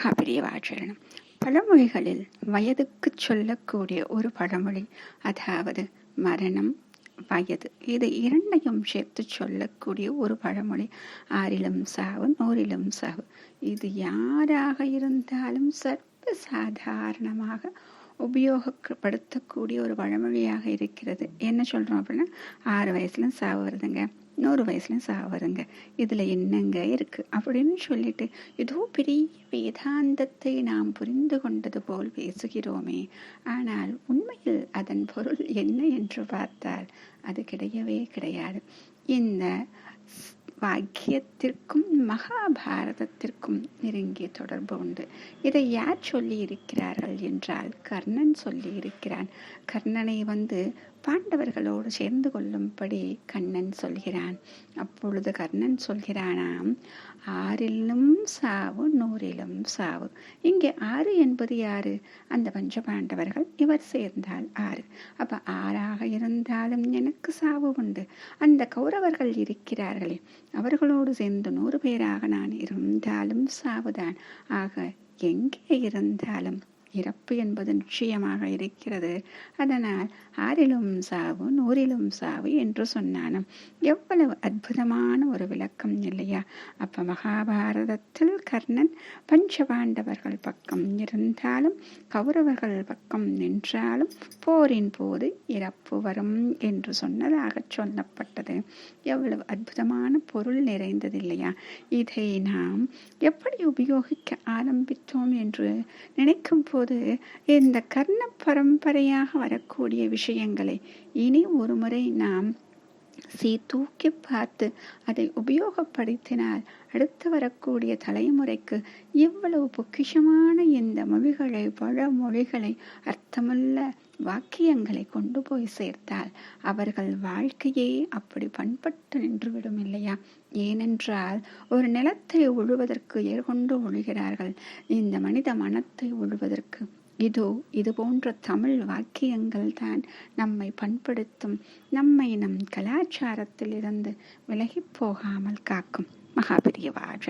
மகாபிரியவாச்சரணம் பழமொழிகளில் வயதுக்கு சொல்லக்கூடிய ஒரு பழமொழி அதாவது மரணம் வயது இது இரண்டையும் சேர்த்து சொல்லக்கூடிய ஒரு பழமொழி. ஆறிலும் சாவு நூறிலும் சாவு. இது யாராக இருந்தாலும் ரொம்ப சாதாரணமாக உபயோகப்படுத்தக்கூடிய ஒரு வழமொழியாக இருக்கிறது. என்ன சொல்கிறோம் அப்படின்னா ஆறு வயசுலையும் சாவு வருதுங்க நூறு வயசுலையும் சாவு வருங்க இதில் என்னங்க இருக்குது அப்படின்னு சொல்லிட்டு ஏதோ பெரிய வேதாந்தத்தை நாம் புரிந்து கொண்டது போல் பேசுகிறோமே. ஆனால் உண்மையில் அதன் பொருள் என்ன என்று பார்த்தால் அது கிடையவே கிடையாது. இந்த வாக்கியத்திற்கும் மகாபாரதத்திற்கும் நெருங்கிய தொடர்பு உண்டு. இதை யார் சொல்லி இருக்கிறார்கள் என்றால் கர்ணன் சொல்லி இருக்கிறான் கர்ணனை வந்து பாண்டவர்களோடு சேர்ந்து கொள்ளும்படி கண்ணன் சொல்கிறான். அப்பொழுது கர்ணன் சொல்கிறானாம் ஆறிலும் சாவு நூறிலும் சாவு. இங்கே ஆறு என்பது யாரு? அந்த பஞ்ச பாண்டவர்கள் இவர் சேர்ந்தால் ஆறு. அப்ப ஆறாக இருந்தாலும் எனக்கு சாவு உண்டு. அந்த கௌரவர்கள் இருக்கிறார்களே அவர்களோடு சேர்ந்து நூறு பேராக நான் இருந்தாலும் சாவுதான். ஆக எங்கே இருந்தாலும் இறப்பு என்பது நிச்சயமாக இருக்கிறது. அதனால் ஆறிலும் சாவு நூறிலும் சாவு என்று சொன்னானும். எவ்வளவு அற்புதமான ஒரு விளக்கம் இல்லையா? அப்ப மகாபாரதத்தில் கர்ணன் பஞ்சபாண்டவர்கள் பக்கம் இருந்தாலும் கௌரவர்கள் பக்கம் நின்றாலும் போரின் போது இறப்பு வரும் என்று சொன்னதாக சொல்லப்பட்டது. எவ்வளவு அற்புதமான பொருள் நிறைந்தது இல்லையா? இதை நாம் எப்படி உபயோகிக்க ஆரம்பித்தோம் என்று நினைக்கும் போது இந்த கர்ண பரம்பரையாக வரக்கூடிய விஷயங்களை இனி ஒரு முறை நாம் தூக்கி பார்த்து அதை உபயோகப்படுத்தினால் அடுத்து வரக்கூடிய தலைமுறைக்கு இவ்வளவு பொக்கிஷமான இந்த மொழிகளை பழமொழிகளை அர்த்தமுள்ள வாக்கியங்களை கொண்டு போய் சேர்த்தால் அவர்கள் வாழ்க்கையே அப்படி பண்பட்டு நின்றுவிடும் இல்லையா? ஏனென்றால் ஒரு நிலத்தை உழுவதற்கு ஏற்கொண்டு உழுகிறார்கள் இந்த மனித மனத்தை உழுவதற்கு இதோ இது போன்ற தமிழ் வாக்கியங்கள் தான் நம்மை பண்படுத்தும் நம்மை நம் கலாச்சாரத்தில் இருந்து விலகி போகாமல் காக்கும் மகாபிரியவாழ